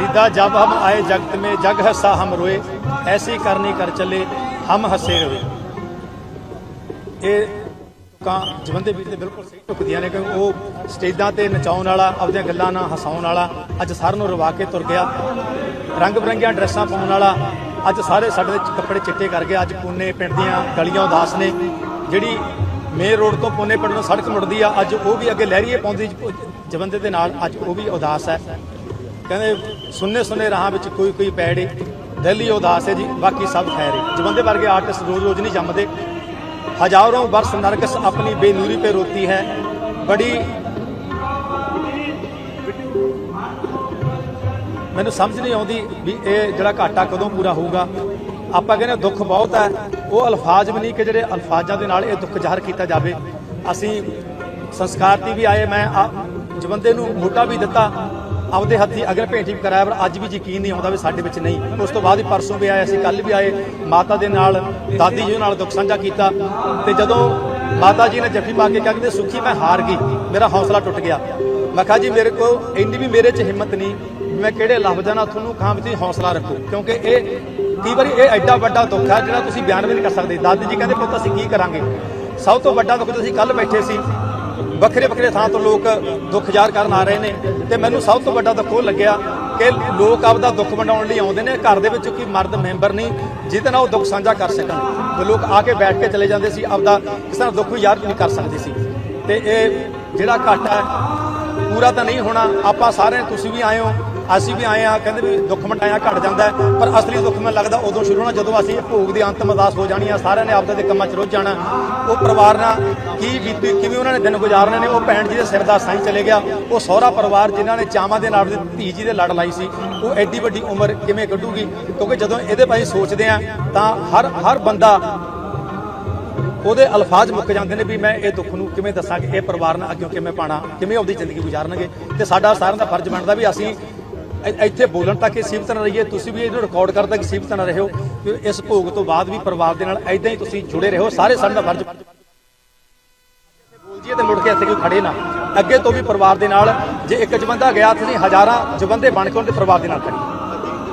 फरीदा जब हम आए जगत में जग हंसा हम रोए ऐसी करनी कर चले हम हंसे रवे ਇਹ ਕਾਂ ਜਵੰਦੇ ਵੀਰ ਤੇ ਬਿਲਕੁਲ ਸਹੀ ਢੁਕਦੀਆਂ ਨੇ ਕਿਉਂਕਿ ਉਹ ਸਟੇਜਾਂ ਤੇ ਨਚਾਉਣ ਵਾਲਾ ਆਪਣੀਆਂ ਗੱਲਾਂ ਨਾਲ ਹਸਾਉਣ ਵਾਲਾ ਅੱਜ ਸਾਰਿਆਂ ਨੂੰ ਰਵਾ ਕੇ ਤੁਰ ਗਿਆ ਰੰਗ ਬਰੰਗੀਆਂ ਡਰੈਸਾਂ ਪਾਉਣ ਵਾਲਾ ਅੱਜ ਸਾਰੇ ਸਾਡੇ ਚ- ਕੱਪੜੇ ਚਿੱਟੇ ਕਰ ਗਏ ਅੱਜ ਪੁੰਨੇ ਪਿੰਡ ਦੀਆਂ ਗਲੀਆਂ ਉਦਾਸ ਨੇ ਜਿਹੜੀ ਮੇਨ ਰੋਡ ਤੋਂ ਪੁੰਨੇ ਪਿੰਡ ਨੂੰ ਸੜਕ ਮੁੜਦੀ ਆ ਅੱਜ ਉਹ ਵੀ ਅੱਗੇ ਲਹਿਰੀਏ ਪਾਉਂਦੀ ਜ- ਜਵੰਦੇ ਦੇ ਨਾਲ ਅੱਜ ਉਹ ਵੀ ਉਦਾਸ ਹੈ ਕਹਿੰਦੇ ਸੁੰਨੇ ਸੁੰਨੇ ਰਾਹਾਂ ਵਿੱਚ ਕੋਈ ਕੋਈ ਪੈੜੇ। ਦਿੱਲੀ ਉਦਾਸ ਹੈ ਜੀ, ਬਾਕੀ ਸਭ ਖੈਰ ਹੈ। ਜਵੰਦੇ ਵਰਗੇ ਆਰਟਿਸਟ ਰੋਜ਼ ਰੋਜ਼ ਨਹੀਂ ਜੰਮਦੇ। ਹਜ਼ਾਰਾਂ ਬਰਸ ਨਰਕਸ ਆਪਣੀ ਬੇਨੂਰੀ 'ਤੇ ਰੋਤੀ ਹੈ। ਬੜੀ ਮੈਨੂੰ ਸਮਝ ਨਹੀਂ ਆਉਂਦੀ ਵੀ ਇਹ ਜਿਹੜਾ ਘਾਟਾ ਕਦੋਂ ਪੂਰਾ ਹੋਊਗਾ। ਆਪਾਂ ਕਹਿੰਦੇ ਦੁੱਖ ਬਹੁਤ ਹੈ। ਉਹ ਅਲਫਾਜ਼ ਵੀ ਨਹੀਂ ਕਿ ਜਿਹੜੇ ਅਲਫਾਜ਼ਾਂ ਦੇ ਨਾਲ ਇਹ ਦੁੱਖ ਜ਼ਾਹਰ ਕੀਤਾ ਜਾਵੇ। ਅਸੀਂ ਸੰਸਕਾਰ ਦੀ ਵੀ ਆਏ, ਮੈਂ ਜਵੰਦੇ ਨੂੰ ਮੋਟਾ ਵੀ ਦਿੱਤਾ। ਆਪਦੇ ਹੱਥੀ ਅਗਰ ਭੇਂਟ ਵੀ ਕਰਾਇਆ, ਪਰ ਅੱਜ ਵੀ ਯਕੀਨ ਨਹੀਂ ਆਉਂਦਾ ਵੀ ਸਾਡੇ ਵਿੱਚ ਨਹੀਂ। ਉਸ ਤੋਂ ਬਾਅਦ ਹੀ ਪਰਸੋਂ ਵੀ ਆਏ, ਅਸੀਂ ਕੱਲ ਵੀ ਆਏ, ਮਾਤਾ ਦੇ ਨਾਲ, ਦਾਦੀ ਜੀ ਨਾਲ ਦੁੱਖ ਸਾਂਝਾ ਕੀਤਾ। ਤੇ ਜਦੋਂ ਮਾਤਾ ਜੀ ਨੇ ਜੱਫੀ ਪਾ ਕੇ ਕਿਹਾ ਕਿ ਸੁਖੀ ਮੈਂ ਹਾਰ ਗਈ, ਮੇਰਾ ਹੌਸਲਾ ਟੁੱਟ ਗਿਆ। ਮੈਂ ਕਿਹਾ ਜੀ, ਮੇਰੇ ਕੋਲ ਇੰਨੀ ਵੀ ਮੇਰੇ 'ਚ ਹਿੰਮਤ ਨਹੀਂ ਮੈਂ ਕਿਹੜੇ ਲਫ਼ਜ਼ਾਂ ਨਾਲ ਤੁਹਾਨੂੰ ਖਾਂ ਵੀ ਤੁਸੀਂ ਹੌਸਲਾ ਰੱਖੋ। ਕਿਉਂਕਿ ਇਹ ਕਈ ਵਾਰੀ ਇਹ ਐਡਾ ਵੱਡਾ ਦੁੱਖ ਹੈ ਜਿਹੜਾ ਤੁਸੀਂ ਬਿਆਨ ਵੀ ਨਹੀਂ ਕਰ ਸਕਦੇ। ਦਾਦੀ ਜੀ ਕਹਿੰਦੇ, ਪੁੱਤ, ਅਸੀਂ ਕੀ ਕਰਾਂਗੇ? ਸਭ ਤੋਂ ਵੱਡਾ ਦੁੱਖ ਤੁਸੀਂ ਕੱਲ ਬੈਠੇ ਸੀ ਵੱਖਰੇ ਵੱਖਰੇ ਥਾਂ ਤੋਂ ਲੋਕ ਦੁੱਖ ਜ਼ਾਹਰ ਕਰਨ ਆ ਰਹੇ ਨੇ ਤੇ ਮੈਨੂੰ ਸਭ ਤੋਂ ਵੱਡਾ ਦੁੱਖ ਉਹ ਲੱਗਿਆ ਕਿ ਲੋਕ ਆਪਦਾ ਦੁੱਖ ਵੰਡਾਉਣ ਲਈ ਆਉਂਦੇ ਨੇ, ਘਰ ਦੇ ਵਿੱਚ ਕੋਈ ਮਰਦ ਮੈਂਬਰ ਨਹੀਂ, ਜਿਹਦੇ ਨਾਲ ਉਹ ਦੁੱਖ ਸਾਂਝਾ ਕਰ ਸਕਣ। ਤੇ ਲੋਕ ਆ ਕੇ ਬੈਠ ਕੇ ਚਲੇ ਜਾਂਦੇ ਸੀ, ਆਪਦਾ ਕਿਸੇ ਨਾਲ ਦੁੱਖ ਵੀ ਯਾਰ ਨਹੀਂ ਕਰ ਸਕਦੇ ਸੀ। ਤੇ ਇਹ ਜਿਹੜਾ ਘਾਟਾ ਹੈ ਪੂਰਾ ਤਾਂ ਨਹੀਂ ਹੋਣਾ। ਆਪਾਂ ਸਾਰੇ ਤੁਸੀਂ ਵੀ ਆਏ ਹੋ, ਅਸੀਂ ਵੀ ਆਏ ਆ, ਕਹਿੰਦੇ ਵੀ ਦੁੱਖ ਮਟਾਇਆ ਘਟ ਜਾਂਦਾ ਪਰ ਅਸਲੀ ਦੁੱਖ ਮੈਨੂੰ ਲੱਗਦਾ ਉਦੋਂ ਸ਼ੁਰੂ ਹੋਣਾ, ਜਦੋਂ ਅਸੀਂ ਭੋਗ ਦੀ ਅੰਤਮ ਅਰਦਾਸ ਹੋ ਜਾਣੀ ਆ, ਸਾਰਿਆਂ ਨੇ ਆਪਦੇ ਦੇ ਕੰਮਾਂ 'ਚ ਰੁੱਝ ਜਾਣਾ। ਉਹ ਪਰਿਵਾਰ ਨਾਲ ਕੀ ਬੀਤੀ, ਕਿਵੇਂ ਉਹਨਾਂ ਨੇ ਦਿਨ ਗੁਜ਼ਾਰਨੇ ਨੇ, ਉਹ ਭੈਣ ਜੀ ਦੇ ਸਿਰ ਦਾ ਸਾਈਂ ਚਲੇ ਗਿਆ। ਉਹ ਸਹੁਰਾ ਪਰਿਵਾਰ ਜਿਨ੍ਹਾਂ ਨੇ ਚਾਵਾਂ ਦੇ ਨਾਲ ਆਪਣੀ ਧੀ ਜੀ ਦੇ ਲੜ ਲਾਈ ਸੀ, ਉਹ ਐਡੀ ਵੱਡੀ ਉਮਰ ਕਿਵੇਂ ਕੱਢੂਗੀ? ਕਿਉਂਕਿ ਜਦੋਂ ਇਹਦੇ ਬਾਰੇ ਸੋਚਦੇ ਆ, ਤਾਂ ਹਰ ਹਰ ਬੰਦਾ ਉਹਦੇ ਅਲਫਾਜ਼ ਮੁੱਕ ਜਾਂਦੇ ਨੇ ਵੀ ਮੈਂ ਇਹ ਦੁੱਖ ਨੂੰ ਕਿਵੇਂ ਦੱਸਾਂ ਕਿ ਇਹ ਪਰਿਵਾਰ ਨਾਲ ਅੱਗੇ ਕਿਵੇਂ ਪਾਣਾ, ਕਿਵੇਂ ਆਪਦੀ ਜ਼ਿੰਦਗੀ ਗੁਜ਼ਾਰਨਗੇ ਤੇ ਸਾਡਾ ਸਾਰਿਆਂ ਦਾ ਫਰਜ਼ ਬਣਦਾ ਵੀ ਅਸੀਂ ਇੱਥੇ ਬੋਲਣ ਤੱਕ ਇਹ ਸੀਮਤ ਨਾ ਰਹੀਏ। ਤੁਸੀਂ ਵੀ ਇਹਨੂੰ ਰਿਕਾਰਡ ਕਰਨ ਤੱਕ ਸੀਮਤ ਨਾ ਰਹੋ ਕਿ ਇਸ ਭੋਗ ਤੋਂ ਬਾਅਦ ਵੀ ਪਰਿਵਾਰ ਦੇ ਨਾਲ ਐਦਾਂ ਹੀ ਤੁਸੀਂ ਜੁੜੇ ਰਹੋ, ਸਾਰੇ ਸਾਡਾ ਫਰਜ਼ ਬੋਲ ਜੀਏ ਤੇ ਮੁੜ ਕੇ ਇੱਥੇ ਕੋਈ ਖੜੇ ਨਾ। ਅੱਗੇ ਤੋਂ ਵੀ ਪਰਿਵਾਰ ਦੇ ਨਾਲ, ਜੇ ਇੱਕ ਜਵੰਦਾ ਗਿਆ, ਤੁਸੀਂ ਹਜ਼ਾਰਾਂ ਜਵੰਦੇ ਬਣ ਕੇ ਉਹਦੇ ਪਰਿਵਾਰ ਦੇ ਨਾਲ ਖੜੀ।